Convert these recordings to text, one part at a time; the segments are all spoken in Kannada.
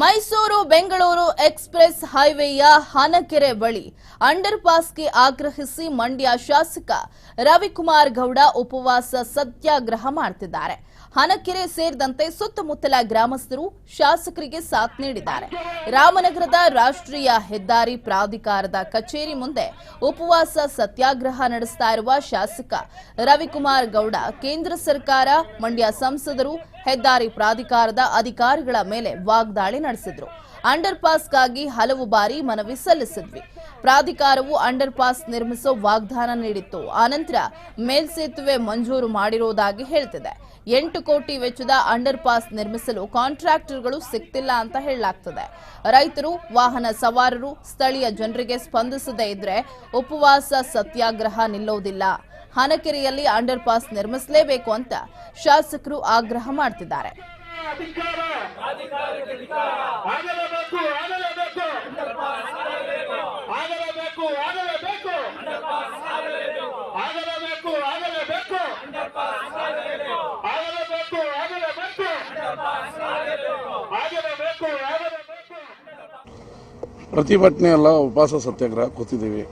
ಮೈಸೂರು ಬೆಂಗಳೂರು ಎಕ್ಸ್ಪ್ರೆಸ್ ಹೈವೇಯ ಹಾನಕೆರೆ ಬಳಿ ಅಂಡರ್ ಪಾಸ್ಗೆ ಆಗ್ರಹಿಸಿ ಮಂಡ್ಯ ಶಾಸಕ ರವಿಕುಮಾರ್ ಗೌಡ ಉಪವಾಸ ಸತ್ಯಾಗ್ರಹ ಮಾಡ್ತಿದ್ದಾರೆ. ಹನಕೆರೆ ಸೇರಿದಂತೆ ಸುತ್ತಮುತ್ತಲ ಗ್ರಾಮಸ್ಥರು ಶಾಸಕರಿಗೆ ಸಾಥ್ ನೀಡಿದ್ದಾರೆ. ರಾಮನಗರದ ರಾಷ್ಟ್ರೀಯ ಹೆದ್ದಾರಿ ಪ್ರಾಧಿಕಾರದ ಕಚೇರಿ ಮುಂದೆ ಉಪವಾಸ ಸತ್ಯಾಗ್ರಹ ನಡೆಸ್ತಾ ಇರುವ ಶಾಸಕ ರವಿಕುಮಾರ್ ಗೌಡ, ಕೇಂದ್ರ ಸರ್ಕಾರ, ಮಂಡ್ಯ ಸಂಸದರು, ಹೆದ್ದಾರಿ ಪ್ರಾಧಿಕಾರದ ಅಧಿಕಾರಿಗಳ ಮೇಲೆ ವಾಗ್ದಾಳಿ ನಡೆಸಿದ್ರು. ಅಂಡರ್ ಪಾಸ್ಗಾಗಿ ಹಲವು ಬಾರಿ ಮನವಿ ಸಲ್ಲಿಸಿದ್ವಿ. ಪ್ರಾಧಿಕಾರವು ಅಂಡರ್ ಪಾಸ್ ನಿರ್ಮಿಸೋ ವಾಗ್ದಾನ ನೀಡಿತ್ತು. ಆನಂತರ ಮೇಲ್ಸೇತುವೆ ಮಂಜೂರು ಮಾಡಿರುವುದಾಗಿ ಹೇಳ್ತಿದೆ. ಎಂಟು ಕೋಟಿ ವೆಚ್ಚದ ಅಂಡರ್ ಪಾಸ್ ನಿರ್ಮಿಸಲು ಕಾಂಟ್ರಾಕ್ಟರ್ಗಳು ಸಿಗ್ತಿಲ್ಲ ಅಂತ ಹೇಳಲಾಗ್ತದೆ. ರೈತರು, ವಾಹನ ಸವಾರರು, ಸ್ಥಳೀಯ ಜನರಿಗೆ ಸ್ಪಂದಿಸದೇ ಇದ್ರೆ ಉಪವಾಸ, ಸತ್ಯಾಗ್ರಹ ನಿಲ್ಲೋದಿಲ್ಲ. ಹನಕೆರೆಯಲ್ಲಿ ಅಂಡರ್ ಪಾಸ್ ನಿರ್ಮಿಸಲೇಬೇಕು ಅಂತ ಶಾಸಕರು ಆಗ್ರಹ ಮಾಡ್ತಿದ್ದಾರೆ. ಅಧಿಕಾರ. ಆಗಲೇಬೇಕು ಆಗಲೇಬೇಕು. ಆಗಲೇಬೇಕು. ಆಗಲೇಬೇಕು ಆಗಲೇಬೇಕು. ಆಗಲೇಬೇಕು. ಆಗಲೇಬೇಕು ಆಗಲೇಬೇಕು. ಆಗಲೇಬೇಕು. ಆಗಲೇಬೇಕು ಪ್ರತಿಭಟನೆ ಎಲ್ಲ ಉಪವಾಸ ಸತ್ಯಾಗ್ರಹ ಕೂತಿದ್ದೀವಿ.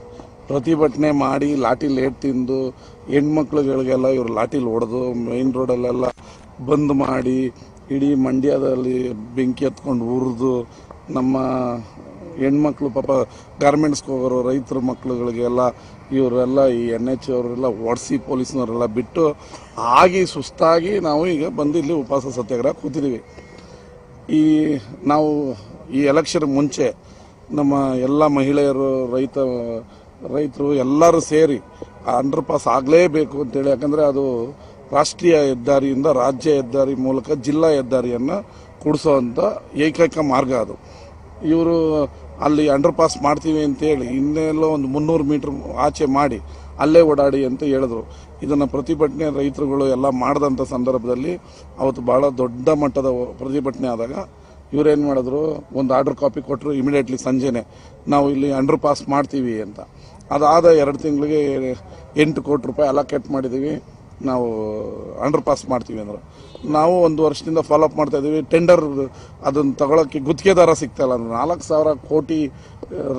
ಪ್ರತಿಭಟನೆ ಮಾಡಿ ಲಾಠಿ ಲೇಟ್ ತಿಂದು ಹೆಣ್ಮಕ್ಳುಗಳಿಗೆಲ್ಲ ಇವರು ಲಾಠಿಲಿ ಹೊಡೆದು ಮೇನ್ ರೋಡಲ್ಲೆಲ್ಲ ಬಂದ್ ಮಾಡಿ ಇಡೀ ಮಂಡ್ಯದಲ್ಲಿ ಬೆಂಕಿ ಹತ್ಕೊಂಡು ಉರಿದು ನಮ್ಮ ಹೆಣ್ಮಕ್ಳು ಪಾಪ ಗಾರ್ಮೆಂಟ್ಸ್ಗೆ ಹೋಗೋರು, ರೈತರ ಮಕ್ಳುಗಳಿಗೆಲ್ಲ, ಇವರೆಲ್ಲ ಈ ಎನ್ ಎಚ್ ಅವರೆಲ್ಲ ಒಡಿಸಿ ಪೊಲೀಸ್ನವರೆಲ್ಲ ಬಿಟ್ಟು ಆಗಿ ಸುಸ್ತಾಗಿ ನಾವು ಈಗ ಬಂದು ಇಲ್ಲಿ ಉಪವಾಸ ಸತ್ಯಾಗ್ರಹ ಕೂತಿದ್ದೀವಿ. ಈ ನಾವು ಈ ಎಲೆಕ್ಷನ್ ಮುಂಚೆ ನಮ್ಮ ಎಲ್ಲ ಮಹಿಳೆಯರು, ರೈತ, ರೈತರು ಎಲ್ಲರೂ ಸೇರಿ ಅಂಡರ್ ಪಾಸ್ ಆಗಲೇಬೇಕು ಅಂತೇಳಿ, ಯಾಕಂದರೆ ಅದು ರಾಷ್ಟ್ರೀಯ ಹೆದ್ದಾರಿಯಿಂದ ರಾಜ್ಯ ಹೆದ್ದಾರಿ ಮೂಲಕ ಜಿಲ್ಲಾ ಹೆದ್ದಾರಿಯನ್ನು ಕೊಡಿಸೋವಂಥ ಏಕೈಕ ಮಾರ್ಗ ಅದು. ಇವರು ಅಲ್ಲಿ ಅಂಡರ್ ಪಾಸ್ ಮಾಡ್ತೀವಿ ಅಂತೇಳಿ ಇನ್ನೆಲ್ಲೋ ಒಂದು ಮುನ್ನೂರು ಮೀಟ್ರ್ ಆಚೆ ಮಾಡಿ ಅಲ್ಲೇ ಓಡಾಡಿ ಅಂತ ಹೇಳಿದ್ರು. ಇದನ್ನು ಪ್ರತಿಭಟನೆ ರೈತರುಗಳು ಎಲ್ಲ ಮಾಡಿದಂಥ ಸಂದರ್ಭದಲ್ಲಿ ಅವತ್ತು ಭಾಳ ದೊಡ್ಡ ಮಟ್ಟದ ಪ್ರತಿಭಟನೆ ಆದಾಗ ಇವರೇನು ಮಾಡಿದ್ರು, ಒಂದು ಆರ್ಡರ್ ಕಾಪಿ ಕೊಟ್ಟರು ಇಮಿಡಿಯೇಟ್ಲಿ ಸಂಜೆನೆ. ನಾವು ಇಲ್ಲಿ ಅಂಡರ್ ಪಾಸ್ ಮಾಡ್ತೀವಿ ಅಂತ. ಅದಾದ ಎರಡು ತಿಂಗಳಿಗೆ ಎಂಟು ಕೋಟಿ ರೂಪಾಯಿ ಅಲೋಕೇಟ್ ಮಾಡಿದ್ದೀವಿ ನಾವು ಅಂಡರ್ ಪಾಸ್ ಮಾಡ್ತೀವಿ ಅಂದ್ರೆ. ನಾವು ಒಂದು ವರ್ಷದಿಂದ ಫಾಲೋ ಅಪ್ ಮಾಡ್ತಾ ಇದ್ದೀವಿ. ಟೆಂಡರ್ ಅದನ್ನು ತಗೊಳಕ್ಕೆ ಗುತ್ತಿಗೆದಾರ ಸಿಗ್ತಾ ಇಲ್ಲ ನಾಲ್ಕು ಸಾವಿರ ಕೋಟಿ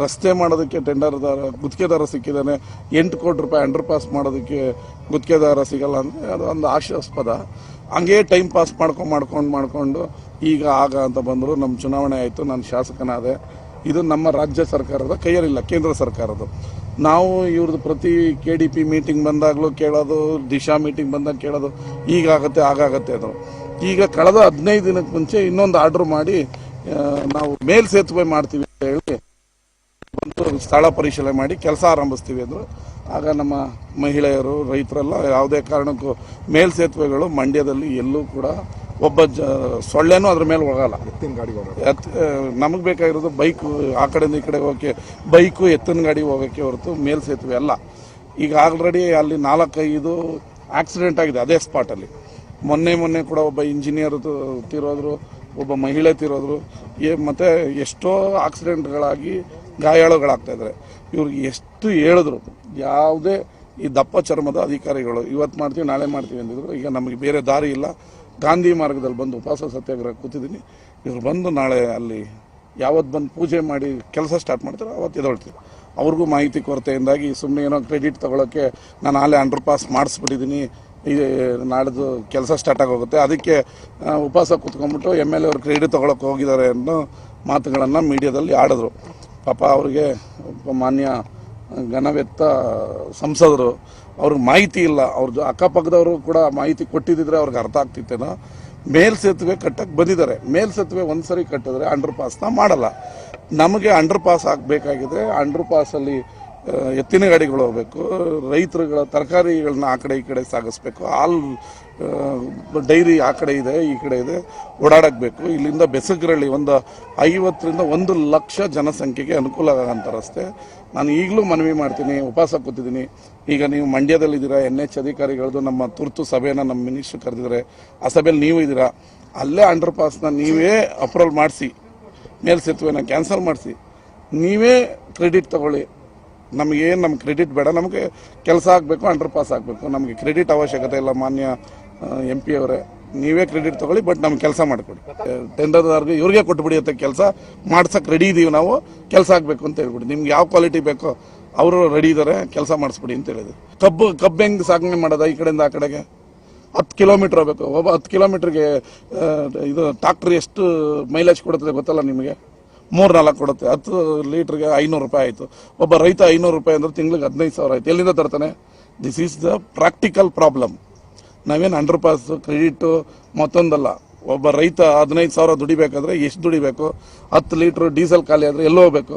ರಸ್ತೆ ಮಾಡೋದಕ್ಕೆ ಟೆಂಡರ್ ಟೆಂಡರ್ದಾರ ಗುತ್ತಿಗೆದಾರ ಸಿಕ್ಕಿದ್ದಾನೆ ಎಂಟು ಕೋಟಿ ರೂಪಾಯಿ ಅಂಡರ್ ಪಾಸ್ ಮಾಡೋದಕ್ಕೆ ಗುತ್ತಿಗೆದಾರ ಸಿಗಲ್ಲ ಅಂದರೆ ಅದು ಒಂದು ಆಶಾಸ್ಪದ. ಹಂಗೆ ಟೈಮ್ ಪಾಸ್ ಮಾಡ್ಕೊಂಡು ಮಾಡ್ಕೊಂಡು ಮಾಡ್ಕೊಂಡು ಈಗ ಆಗ ಅಂತ ಬಂದರು. ನಮ್ಮ ಚುನಾವಣೆ ಆಯಿತು, ನಾನು ಶಾಸಕನಾದೆ. ಇದು ನಮ್ಮ ರಾಜ್ಯ ಸರ್ಕಾರದ ಕೈಯಲ್ಲಿಲ್ಲ, ಕೇಂದ್ರ ಸರ್ಕಾರದ್ದು. ನಾವು ಇವ್ರದ್ದು ಪ್ರತಿ ಕೆ ಡಿ ಪಿ ಮೀಟಿಂಗ್ ಬಂದಾಗಲೂ ಕೇಳೋದು, ದಿಶಾ ಮೀಟಿಂಗ್ ಬಂದಾಗ ಕೇಳೋದು ಈಗಾಗತ್ತೆ ಆಗಾಗತ್ತೆ ಅದು. ಈಗ ಕಳೆದ ಹದಿನೈದು ದಿನಕ್ಕೆ ಮುಂಚೆ ಇನ್ನೊಂದು ಆರ್ಡರ್ ಮಾಡಿ ನಾವು ಮೇಲ್ ಸೇತುವೆ ಮಾಡ್ತೀವಿ ಅಂತ ಹೇಳಿ ಬಂದು ಸ್ಥಳ ಪರಿಶೀಲನೆ ಮಾಡಿ ಕೆಲಸ ಆರಂಭಿಸ್ತೀವಿ ಅಂದರು. ಆಗ ನಮ್ಮ ಮಹಿಳೆಯರು, ರೈತರೆಲ್ಲ ಯಾವುದೇ ಕಾರಣಕ್ಕೂ ಮೇಲ್ ಸೇತುವೆಗಳು ಮಂಡ್ಯದಲ್ಲಿ ಎಲ್ಲೂ ಕೂಡ ಒಬ್ಬ ಜ ಸೊಳ್ಳೆನೂ ಅದ್ರ ಮೇಲೆ ಹೋಗಲ್ಲ. ಎತ್ತಿನ ಗಾಡಿ ಎತ್ ನಮಗೆ ಬೇಕಾಗಿರೋದು ಬೈಕು ಆ ಕಡೆಯಿಂದ ಈ ಕಡೆ ಹೋಗೋಕ್ಕೆ ಬೈಕು ಎತ್ತಿನ ಗಾಡಿ ಹೋಗೋಕ್ಕೆ ಹೊರತು ಮೇಲ್ ಸೇತುವೆ ಅಲ್ಲ. ಈಗ ಆಲ್ರೆಡಿ ಅಲ್ಲಿ ನಾಲ್ಕೈದು ಆಕ್ಸಿಡೆಂಟ್ ಆಗಿದೆ ಅದೇ ಸ್ಪಾಟಲ್ಲಿ ಮೊನ್ನೆ ಮೊನ್ನೆ ಕೂಡ ಒಬ್ಬ ಇಂಜಿನಿಯರ್ ತಿರೋದ್ರು ಒಬ್ಬ ಮಹಿಳೆ ತಿರೋದ್ರು ಏ ಮತ್ತು ಎಷ್ಟೋ ಆಕ್ಸಿಡೆಂಟ್ಗಳಾಗಿ ಗಾಯಾಳುಗಳಾಗ್ತಾಯಿದ್ದಾರೆ ಇವ್ರಿಗೆ ಎಷ್ಟು ಹೇಳಿದ್ರು ಯಾವುದೇ ಈ ದಪ್ಪ ಚರ್ಮದ ಅಧಿಕಾರಿಗಳು ಇವತ್ತು ಮಾಡ್ತೀವಿ ನಾಳೆ ಮಾಡ್ತೀವಿ ಅಂದಿದ್ರು ಈಗ ನಮಗೆ ಬೇರೆ ದಾರಿ ಇಲ್ಲ. ಗಾಂಧಿ ಮಾರ್ಗದಲ್ಲಿ ಬಂದು ಉಪವಾಸ ಸತ್ಯಾಗ್ರಹ ಕೂತಿದ್ದೀನಿ. ಇವ್ರು ಬಂದು ನಾಳೆ ಅಲ್ಲಿ ಯಾವತ್ತು ಬಂದು ಪೂಜೆ ಮಾಡಿ ಕೆಲಸ ಸ್ಟಾರ್ಟ್ ಮಾಡ್ತಾರೆ ಅವತ್ತು ಎದೊಳ್ತೀವಿ ಅವ್ರಿಗೂ ಮಾಹಿತಿ ಕೊರತೆಯಿಂದಾಗಿ ಸುಮ್ಮನೆ ಏನೋ ಕ್ರೆಡಿಟ್ ತೊಗೊಳೋಕ್ಕೆ ನಾನು ಅಲ್ಲೇ ಅಂಡರ್ ಪಾಸ್ ಮಾಡಿಸ್ಬಿಟ್ಟಿದ್ದೀನಿ ಈ ನಾಡ್ದು ಕೆಲಸ ಸ್ಟಾರ್ಟ್ ಆಗೋಗುತ್ತೆ. ಅದಕ್ಕೆ ಉಪವಾಸ ಕೂತ್ಕೊಂಡ್ಬಿಟ್ಟು ಎಂ ಎಲ್ ಎ ಕ್ರೆಡಿಟ್ ತೊಗೊಳಕ್ಕೆ ಹೋಗಿದ್ದಾರೆ ಅನ್ನೋ ಮಾತುಗಳನ್ನು ಮೀಡಿಯಾದಲ್ಲಿ ಆಡಿದ್ರು. ಪಾಪ ಅವರಿಗೆ ಮಾನ್ಯ ಘನವೆತ್ತ ಸಂಸದರು, ಅವ್ರಿಗೆ ಮಾಹಿತಿ ಇಲ್ಲ. ಅವ್ರ ಅಕ್ಕಪಕ್ಕದವರು ಕೂಡ ಮಾಹಿತಿ ಕೊಟ್ಟಿದ್ದಿದ್ರೆ ಅವ್ರಿಗೆ ಅರ್ಥ ಆಗ್ತಿತ್ತೇನೋ. ಮೇಲ್ ಸೇತುವೆ ಕಟ್ಟಕ್ಕೆ ಬಂದಿದ್ದಾರೆ. ಮೇಲ್ ಸೇತುವೆ ಒಂದ್ಸರಿ ಕಟ್ಟಿದ್ರೆ ಅಂಡರ್ ಪಾಸ್ನ ಮಾಡಲ್ಲ. ನಮಗೆ ಅಂಡರ್ ಪಾಸ್ ಆಗಬೇಕಾಗಿದೆ ಅಂಡರ್ ಪಾಸಲ್ಲಿ ಎತ್ತಿನ ಗಾಡಿಗಳು ಹೋಗಬೇಕು, ರೈತರುಗಳ ತರಕಾರಿಗಳನ್ನ ಆ ಕಡೆ ಈ ಕಡೆ ಸಾಗಿಸ್ಬೇಕು, ಹಾಲು ಡೈರಿ ಆ ಕಡೆ ಇದೆ, ಈ ಕಡೆ ಇದೆ. ಓಡಾಡಬೇಕು ಇಲ್ಲಿಂದ ಬೆಸಗರಳ್ಳಿ ಒಂದು ಐವತ್ತರಿಂದ ಒಂದು ಲಕ್ಷ ಜನಸಂಖ್ಯೆಗೆ ಅನುಕೂಲ ಆಗೋಂಥ ರಸ್ತೆ ನಾನು ಈಗಲೂ ಮನವಿ ಮಾಡ್ತೀನಿ, ಉಪವಾಸ ಕೂತಿದ್ದೀನಿ. ಈಗ ನೀವು ಮಂಡ್ಯದಲ್ಲಿದ್ದೀರಾ, ಎನ್ ಎಚ್ ಅಧಿಕಾರಿಗಳದ್ದು ನಮ್ಮ ತುರ್ತು ಸಭೆಯನ್ನು ನಮ್ಮ ಮಿನಿಸ್ಟ್ರು ಕರೆದಿದ್ದಾರೆ. ಆ ಸಭೆಯಲ್ಲಿ ನೀವು ಇದ್ದೀರಾ? ಅಲ್ಲೇ ಅಂಡರ್ ಪಾಸ್ನ ನೀವೇ ಅಪ್ರೂವಲ್ ಮಾಡಿಸಿ. ಮೇಲ್ ಸೇತುವೆನ ಕ್ಯಾನ್ಸಲ್ ಮಾಡಿಸಿ. ನೀವೇ ಕ್ರೆಡಿಟ್ ತಗೊಳ್ಳಿ. ನಮಗೇನು ನಮ್ಮ ಕ್ರೆಡಿಟ್ ಬೇಡ. ನಮಗೆ ಕೆಲಸ ಆಗಬೇಕು ಅಂಡರ್ ಪಾಸ್ ಆಗಬೇಕು. ನಮಗೆ ಕ್ರೆಡಿಟ್ ಅವಶ್ಯಕತೆ ಇಲ್ಲ ಮಾನ್ಯ ಎಂ ಪಿ ಅವರೇ, ನೀವೇ ಕ್ರೆಡಿಟ್ ತಗೊಳ್ಳಿ ಬಟ್ ನಮ್ಗೆ ಕೆಲಸ ಮಾಡಿಕೊಡಿ. ಟೆಂಡರ್ದಾರ್ಗೆ ಇವ್ರಿಗೆ ಕೊಟ್ಬಿಡಿ ಅಂತ ಕೆಲಸ ಮಾಡ್ಸಕ್ಕೆ ರೆಡಿ ಇದೀವಿ ನಾವು, ಕೆಲಸ ಆಗಬೇಕು ಅಂತ ಹೇಳ್ಬಿಡಿ. ನಿಮ್ಗೆ ಯಾವ ಕ್ವಾಲಿಟಿ ಬೇಕೋ, ಅವರು ರೆಡಿ ಇದ್ದಾರೆ ಕೆಲಸ ಮಾಡಿಸ್ಬಿಡಿ ಅಂತ ಹೇಳಿದ್ರು. ಕಬ್ಬು ಕಬ್ಬು ಹೆಂಗೆ ಸಾಗಣೆ ಮಾಡೋದ ಈ ಕಡೆಯಿಂದ ಆ ಕಡೆಗೆ? ಹತ್ತು ಕಿಲೋಮೀಟ್ರ್ ಆಗಬೇಕು ಒಬ್ಬ ಹತ್ತು ಕಿಲೋಮೀಟ್ರಿಗೆ ಇದು ಟ್ರಾಕ್ಟ್ರ್ ಎಷ್ಟು ಮೈಲೇಜ್ ಕೊಡುತ್ತೆ ಗೊತ್ತಲ್ಲ ನಿಮಗೆ? ಮೂರು ನಾಲ್ಕು ಕೊಡುತ್ತೆ. ಹತ್ತು ಲೀಟ್ರಿಗೆ ಐನೂರು ರೂಪಾಯಿ ಆಯಿತು. ಒಬ್ಬ ರೈತ ಐನೂರು ರೂಪಾಯಿ ಅಂದ್ರೆ ತಿಂಗ್ಳಿಗೆ ಹದಿನೈದು ಸಾವಿರ ಆಯ್ತು. ಎಲ್ಲಿಂದ ತರ್ತಾನೆ? This is the practical problem ನಾವೇನು ಅಂಡರ್ ಪಾಸ್ ಕ್ರೆಡಿಟು ಮತ್ತೊಂದಲ್ಲ. ಒಬ್ಬ ರೈತ ಹದಿನೈದು ಸಾವಿರ ದುಡಿಬೇಕಾದ್ರೆ ಎಷ್ಟು ದುಡಿಬೇಕು? ಹತ್ತು ಲೀಟ್ರ್ ಡೀಸೆಲ್ ಖಾಲಿ ಆದರೆ ಎಲ್ಲಿ ಹೋಗ್ಬೇಕು?